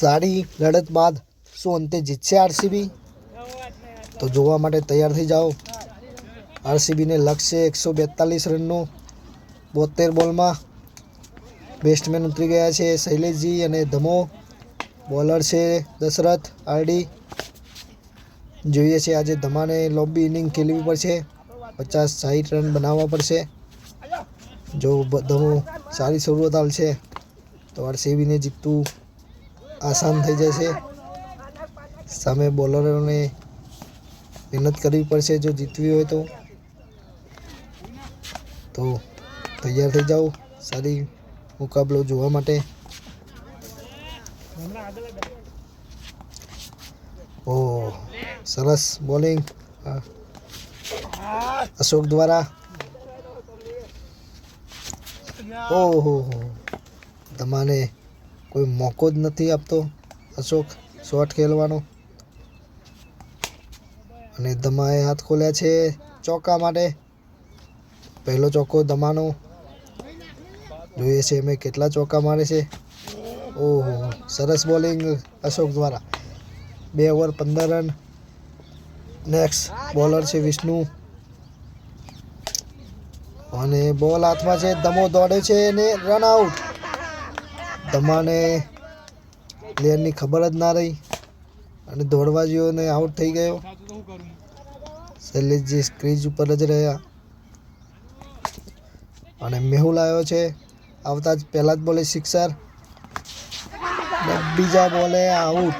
સારી લડત બાદ શું અંતે જીતશે આરસીબી? તો જોવા માટે તૈયાર થઈ જાઓ. આરસીબીને લક્ષ્ય એકસો બેતાલીસ રનનું બોતેર બોલમાં બેસ્ટમેન ઉતરી ગયા છે શૈલેષજી અને ધમો. બોલર છે દશરથ, આરડી. જોઈએ છે આજે ધમાને લોબી ઇનિંગ ખેલવી પડશે. પચાસ સાઠ રન બનાવવા પડશે. જો ધમો સારી શરૂઆત હાલશે તો આરસીબીને જીતવું આસાન થઈ જશે. સામે બોલરોને મહેનત કરવી પડશે જો જીતવી હોય તો. તો તૈયાર થઈ જાઓ. સારી મુકાબલો જોવા માટે. ઓ, સરસ બોલિંગ. અશોક દ્વારા. ઓહો તમારે કોઈ મોકો જ નથી આપતો અશોક શોટ ખેલવાનો. અને દમાએ હાથ ખોલ્યા છે ચોકા માટે. પહેલો ચોકો દમાનો. જોઈએ છે મેં કેટલા ચોક્કા મારે છે. ઓહો, સરસ બોલિંગ અશોક દ્વારા. બે ઓવર પંદર રન. નેક્સ્ટ બોલર છે વિષ્ણુ. અને બોલ હાથમાં છે. દમો દોડે છે અને રન આઉટ દમાને પ્લેયરની ખબર જ ના રહી અને દોડવા ગયો આઉટ થઈ ગયો. શૈલેષજી ક્રીજ ઉપર જ રહ્યા. અને મેહુલ આવ્યો છે. આવતા જ પહેલાં જ બોલે સિક્સર બીજા બોલે આઉટ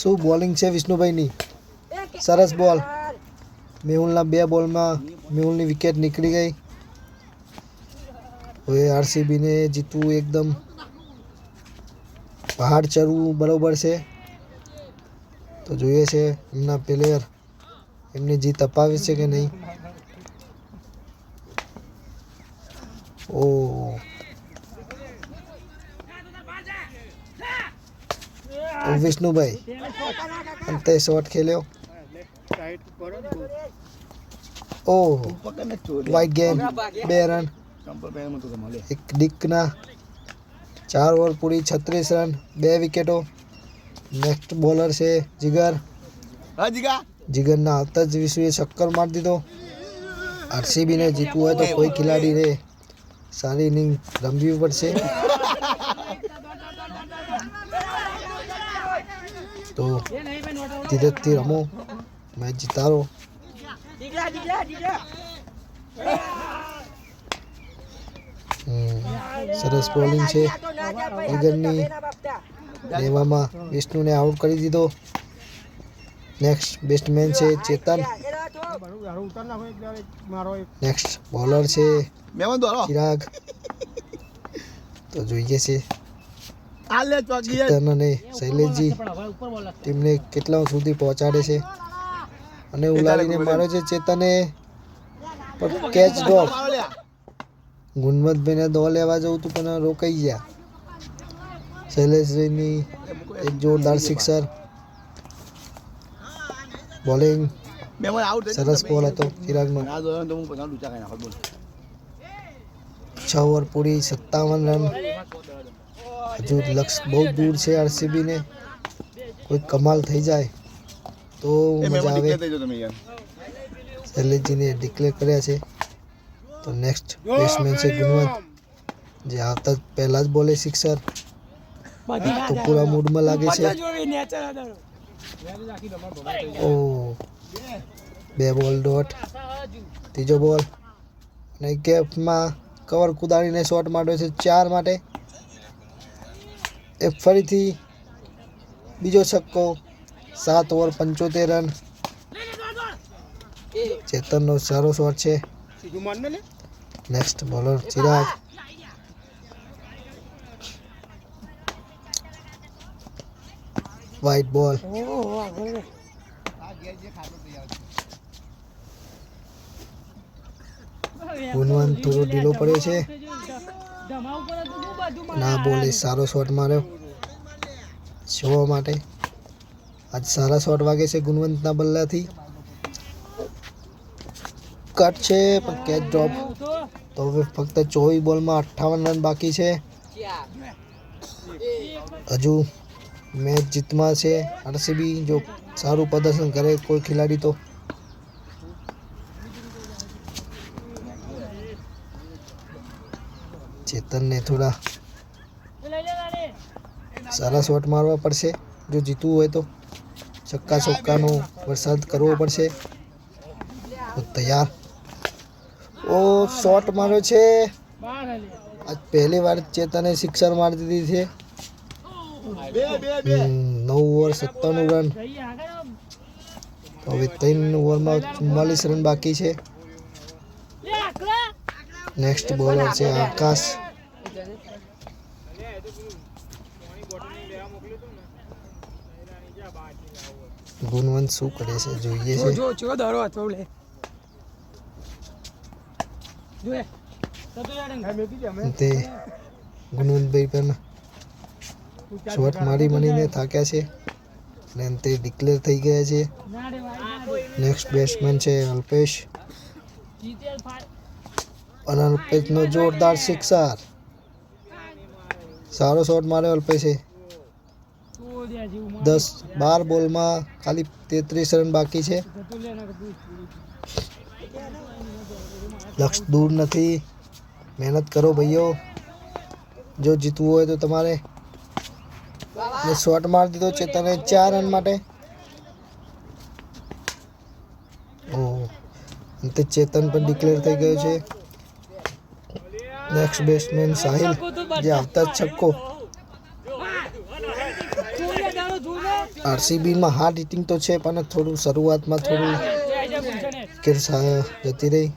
શું બોલિંગ છે વિષ્ણુભાઈની? સરસ બોલ મેહુલના બે બોલમાં મેહુલની વિકેટ નીકળી ગઈ. હવે આરસીબીને જીતવું એકદમ પહાડ ચડવું બરોબર છે? તો જોઈએ છે એમના પ્લેયર એમને જીત અપાવે છે કે નહીં? ઓ. વિષ્ણુભાઈ, અંતે શોટ ખેલ્યો. ઓ વાઇટ ગેમ બે રન એક ડિકના ચાર ઓવર પૂરી છત્રીસ રન બે વિકેટો. નેક્સ્ટ બોલર છે જીગર. જીગરના આવતા જ વિશ્વે ચક્કર મારી દીધો. આરસીબીને જીતવું હોય તો કોઈ ખેલાડીને સારી ઇનિંગ રમવી પડશે. તો ધીરજથી રમો. મેચ જીતારો સરસ બોલિંગ છે. જીગરની લેવામાં વિષ્ણુને આઉટ કરી દીધો. નેક્સ્ટ બેસ્ટમેન છે ચેતન. નેક્સ્ટ બોલર છે ચિરાગ. તો જોઈએ છે. ચેતન અને શૈલેષજી ટીમને કેટલા સુધી પહોંચાડે છે. અને ઉલાડીને મારે છે ચેતને. પણ કેચ ડ્રોપ ગુણવંતભાઈને દો લેવા જવું હતું પણ રોકાઈ ગયા. શૈલેષભાઈની એક જોરદાર સિક્સર. બોલિંગ. સરસ બોલ હતો ચિરાગનો. છ ઓવર પૂરી સત્તાવન રન. હજુ લક્ષ બહુ દૂર છે આરસીબીને. કોઈ કમાલ થઈ જાય તો મજા આવે. શૈલેષજીને ડિક્લેર કર્યા છે. તો નેક્સ્ટ બેટ્સમેન છે ગુણવંત. જે આવતા પહેલા જ બોલે સિક્સર તો પૂરા મૂડમાં લાગે છે. ઓ બે બોલ ડોટ ત્રીજો બોલ અને ગેપમાં કવર કુદાડીને શોટ માર્યો છે ચાર માટે. એ ફરીથી બીજો છક્કો. સાત ઓવર પંચોતેર રન ચેતનનો સારો શોટ છે. નેક્સ્ટ બોલર ચિરાગ વ્હાઇટ બોલ ગુણવંત થોડો ઢીલો પડ્યો છે ના બોલે સારો શોટ માર્યો જોવા માટે આજ સારા શોટ વાગે છે ગુણવંતના બલ્લાથી કટ છે, પણ કેચ ડ્રોપ તો હવે ફક્ત ચોવીસ બોલમાં અઠ્ઠાવન રન બાકી છે. હજુ મેચ જીતમાં છે આરસીબી, જો સારું પ્રદર્શન કરે કોઈ ખેલાડી તો. ચેતનને થોડા સારા શોટ મારવા પડશે. જો જીતવું હોય તો છક્કા ચોક્કાનો વરસાદ કરવો પડશે. તો તૈયાર. ઓ શોટ માર્યો છે. આજ પહેલી વાર ચેતને સિક્સર મારી દીધી છે. નવ ઓવર સત્તાણું રન હવે ત્રણ ઓવરમાં ચુમ્માલીસ રન બાકી છે. નેક્સ્ટ બોલર છે આકાશ. ગુણવંત શું કરે છે? જોઈએ છે જો ચો દારો હતો લે જોએ તે ગુણવંતભાઈ પણ શોટ મારી મળીને થાક્યા છે અને તે ડિક્લેર થઈ ગયા છે. નેક્સ્ટ બેટ્સમેન છે અલ્પેશ. અને અલ્પેશનો જોરદાર સિક્સર. સારો શોટ માર્યો અલ્પેશે. દસ બાર બોલમાં ખાલી તેત્રીસ રન બાકી છે. લક્ષ્ય દૂર નથી. મહેનત કરો ભાઈઓ. જો જીતવું હોય તો તમારે ને શોટ મારી દીધો છે તને ચાર રન માટે. ઓ અંતે ચેતન પણ ડિક્લેર થઈ ગયો છે. નેક્સ્ટ બેટ્સમેન સાહિલ, જે આવતા જ છક્કો. આરસીબીમાં હાર્ડ હિટિંગ તો છે, પણ થોડું શરૂઆતમાં થોડું કિરસા જતી રહી.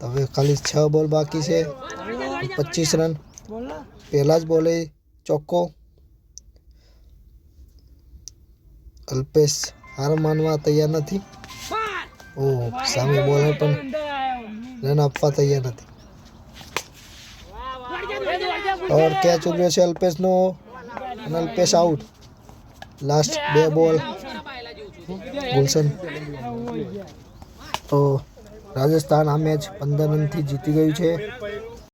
હવે ખાલી છ બોલ બાકી છે પચીસ રન બોલ ના પહેલા જ બોલે ચોખ્ખો અલ્પેશ હાર માનવા તૈયાર નથી ઓ સામે બોલર પણ રન આપવા તૈયાર નથી ઓર કેચ ઉડ્યો છે અલ્પેશનો અને અલ્પેશ આઉટ લાસ્ટ બે બોલ ગુલશન તો રાજસ્થાન આ મેચ પંદર રનથી જીતી ગયું છે.